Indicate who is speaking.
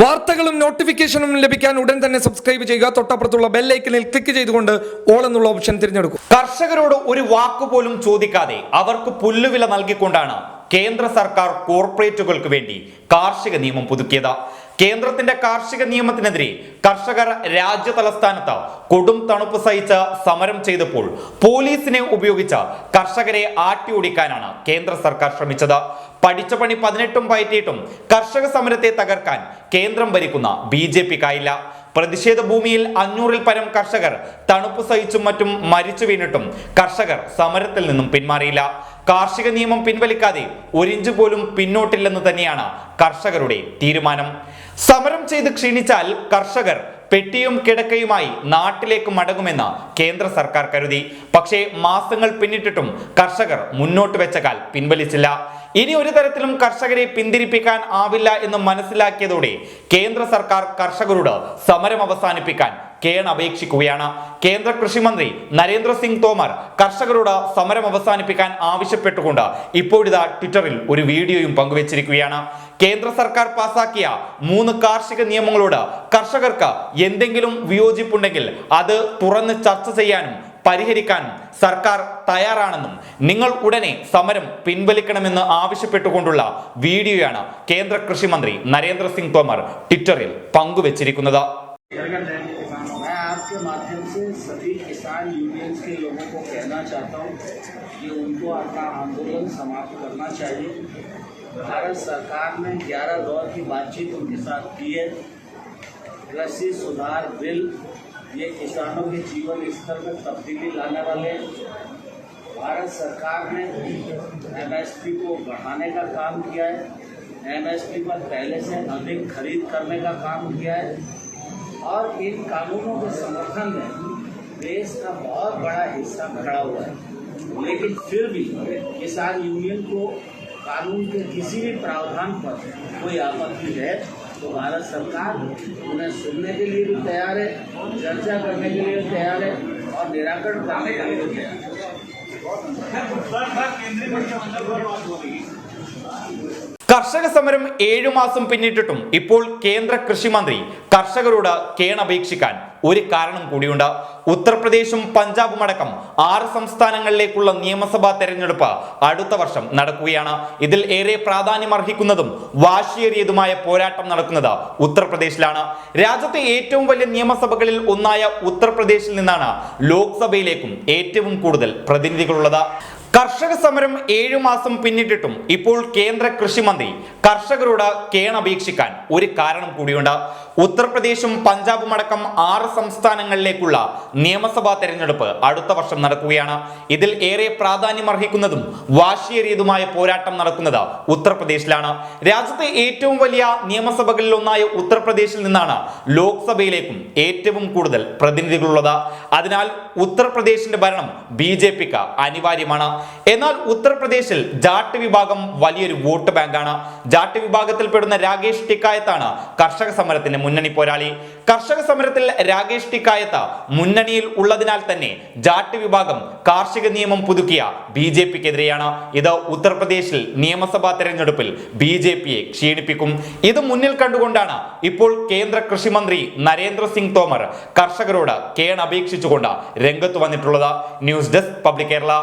Speaker 1: വാർത്തകളും നോട്ടിഫിക്കേഷനും ലഭിക്കാൻ ഉടൻ തന്നെ സബ്സ്ക്രൈബ് ചെയ്യുക. തൊട്ടപ്പുറത്തുള്ള ബെല്ലൈക്കനിൽ ക്ലിക്ക് ചെയ്തുകൊണ്ട് ഓൾ എന്നുള്ള ഓപ്ഷൻ തിരഞ്ഞെടുക്കും.
Speaker 2: കർഷകരോട് ഒരു വാക്ക് പോലും ചോദിക്കാതെ അവർക്ക് പുല്ലുവില നൽകിക്കൊണ്ടാണ് കേന്ദ്ര സർക്കാർ കോർപ്പറേറ്റുകൾക്ക് വേണ്ടി കാർഷിക നിയമം പുതുക്കിയത്. കേന്ദ്രത്തിന്റെ കാർഷിക നിയമത്തിനെതിരെ കർഷകർ രാജ്യ തലസ്ഥാനത്ത് കൊടും തണുപ്പ് സഹിച്ച് സമരം ചെയ്തപ്പോൾ പോലീസിനെ ഉപയോഗിച്ച് കർഷകരെ ആട്ടിയൊടിക്കാനാണ് കേന്ദ്ര സർക്കാർ ശ്രമിച്ചത്. പഠിച്ച പണി പതിനെട്ടും പയറ്റിയിട്ടും കർഷക സമരത്തെ തകർക്കാൻ കേന്ദ്രം ഭരിക്കുന്ന ബി ജെ പിക്കായില്ല. പ്രതിഷേധ ഭൂമിയിൽ അഞ്ഞൂറിൽ പരം കർഷകർ തണുപ്പ് സഹിച്ചും മറ്റും മരിച്ചു വീണിട്ടും കർഷകർ സമരത്തിൽ നിന്നും പിന്മാറിയില്ല. കാർഷിക നിയമം പിൻവലിക്കാതെ ഒരിഞ്ച് പോലും പിന്നോട്ടില്ലെന്ന് തന്നെയാണ് കർഷകരുടെ തീരുമാനം. സമരം ചെയ്ത് ക്ഷീണിച്ചാൽ കർഷകർ പെട്ടിയും കിടക്കയുമായി നാട്ടിലേക്ക് മടങ്ങുമെന്ന് കേന്ദ്ര സർക്കാർ കരുതി. പക്ഷേ മാസങ്ങൾ പിന്നിട്ടിട്ടും കർഷകർ മുന്നോട്ട് വെച്ച കാൽ പിൻവലിച്ചില്ല. ഇനി ഒരു തരത്തിലും കർഷകരെ പിന്തിരിപ്പിക്കാൻ ആവില്ല എന്ന് മനസ്സിലാക്കിയതോടെ കേന്ദ്ര സർക്കാർ കർഷകരോട് സമരം അവസാനിപ്പിക്കാൻ കേൺ അപേക്ഷിക്കുകയാണ്. കേന്ദ്ര കൃഷിമന്ത്രി നരേന്ദ്ര സിംഗ് തോമർ കർഷകരോട് സമരം അവസാനിപ്പിക്കാൻ ആവശ്യപ്പെട്ടുകൊണ്ട് ഇപ്പോഴിതാ ട്വിറ്ററിൽ ഒരു വീഡിയോയും പങ്കുവച്ചിരിക്കുകയാണ്. കേന്ദ്ര സർക്കാർ പാസാക്കിയ മൂന്ന് കാർഷിക നിയമങ്ങളോട് കർഷകർക്ക് എന്തെങ്കിലും വിയോജിപ്പുണ്ടെങ്കിൽ അത് തുറന്ന് ചർച്ച ചെയ്യാനും പരിഹരിക്കാനും സർക്കാർ തയ്യാറാണെന്നും നിങ്ങൾ ഉടനെ സമരം പിൻവലിക്കണമെന്ന് ആവശ്യപ്പെട്ടുകൊണ്ടുള്ള വീഡിയോയാണ് കേന്ദ്ര കൃഷിമന്ത്രി നരേന്ദ്ര സിംഗ് തോമർ ട്വിറ്ററിൽ പങ്കുവച്ചിരിക്കുന്നത്.
Speaker 3: आपके माध्यम से सभी किसान यूनियंस के लोगों को कहना चाहता हूँ कि उनको अपना आंदोलन समाप्त करना चाहिए। भारत सरकार ने 11 दौर की बातचीत उनके साथ की है। कृषि सुधार बिल, ये किसानों के जीवन स्तर में तब्दीली लाने वाले भारत सरकार ने एमएसपी को बढ़ाने का काम किया है। एमएसपी पर पहले से अधिक खरीद करने का काम किया है। इन कानूनों के समर्थन में देश का बहुत बड़ा हिस्सा खड़ा हुआ है। लेकिन फिर भी किसान यूनियन को कानून के किसी भी प्रावधान पर कोई आपत्ति है तो भारत सरकार उन्हें सुनने के लिए भी तैयार है, चर्चा करने के लिए भी तैयार है और निराकरण करने के लिए भी तैयार है।
Speaker 2: കർഷക സമരം ഏഴു മാസം പിന്നിട്ടിട്ടും ഇപ്പോൾ കേന്ദ്ര കൃഷിമന്ത്രി കർഷകരോട് കേണപേക്ഷിക്കാൻ ഒരു കാരണം കൂടിയുണ്ട്. ഉത്തർപ്രദേശും പഞ്ചാബും അടക്കം ആറ് സംസ്ഥാനങ്ങളിലേക്കുള്ള നിയമസഭാ തെരഞ്ഞെടുപ്പ് അടുത്ത വർഷം നടക്കുകയാണ്. ഇതിൽ ഏറെ പ്രാധാന്യം അർഹിക്കുന്നതും വാശിയേറിയതുമായ പോരാട്ടം നടക്കുന്നത് ഉത്തർപ്രദേശിലാണ്. രാജ്യത്തെ ഏറ്റവും വലിയ നിയമസഭകളിൽ ഒന്നായ ഉത്തർപ്രദേശിൽ നിന്നാണ് ലോക്സഭയിലേക്കും ഏറ്റവും കൂടുതൽ പ്രതിനിധികളുള്ളത്. കർഷക സമരം ഏഴു മാസം പിന്നിട്ടിട്ടും ഇപ്പോൾ കേന്ദ്ര കൃഷിമന്ത്രി കർഷകരോട് കേണപേക്ഷിക്കാൻ ഒരു കാരണം കൂടിയുണ്ട്. ഉത്തർപ്രദേശും പഞ്ചാബും അടക്കം ആറ് സംസ്ഥാനങ്ങളിലേക്കുള്ള നിയമസഭാ തെരഞ്ഞെടുപ്പ് അടുത്ത വർഷം നടക്കുകയാണ്. ഇതിൽ ഏറെ പ്രാധാന്യം അർഹിക്കുന്നതും വാശിയേറിയതുമായ പോരാട്ടം നടക്കുന്നത് ഉത്തർപ്രദേശിലാണ്. രാജ്യത്തെ ഏറ്റവും വലിയ നിയമസഭകളിൽ ഒന്നായ ഉത്തർപ്രദേശിൽ നിന്നാണ് ലോക്സഭയിലേക്കും ഏറ്റവും കൂടുതൽ പ്രതിനിധികളുള്ളത്. അതിനാൽ ഉത്തർപ്രദേശിന്റെ ഭരണം ബി ജെ പിക്ക് അനിവാര്യമാണ്. എന്നാൽ ഉത്തർപ്രദേശിൽ ജാട്ട് വിഭാഗം വലിയൊരു വോട്ട് ബാങ്കാണ്. ജാട്ട് വിഭാഗത്തിൽപ്പെടുന്ന രാകേഷ് ടിക്കായത്താണ് കർഷക സമരത്തിന്റെ മുന്നണി പോരാളി. കർഷക സമരത്തിൽ രാകേഷ് ടിക്കായത്ത് മുന്നണിയിൽ ഉള്ളതിനാൽ തന്നെ ജാട്ട് വിഭാഗം കാർഷിക നിയമം പുതുക്കിയ ബി ജെ പിക്കെതിരെയാണ്. ഇത് ഉത്തർപ്രദേശിൽ നിയമസഭാ തെരഞ്ഞെടുപ്പിൽ ബി ജെ പിയെ ക്ഷീണിപ്പിക്കും. ഇത് മുന്നിൽ കണ്ടുകൊണ്ടാണ് ഇപ്പോൾ കേന്ദ്ര കൃഷിമന്ത്രി നരേന്ദ്ര സിംഗ് തോമർ കർഷകരോട് കേണപേക്ഷിച്ചുകൊണ്ട് രംഗത്ത് വന്നിട്ടുള്ളത്. News desk public Kerala.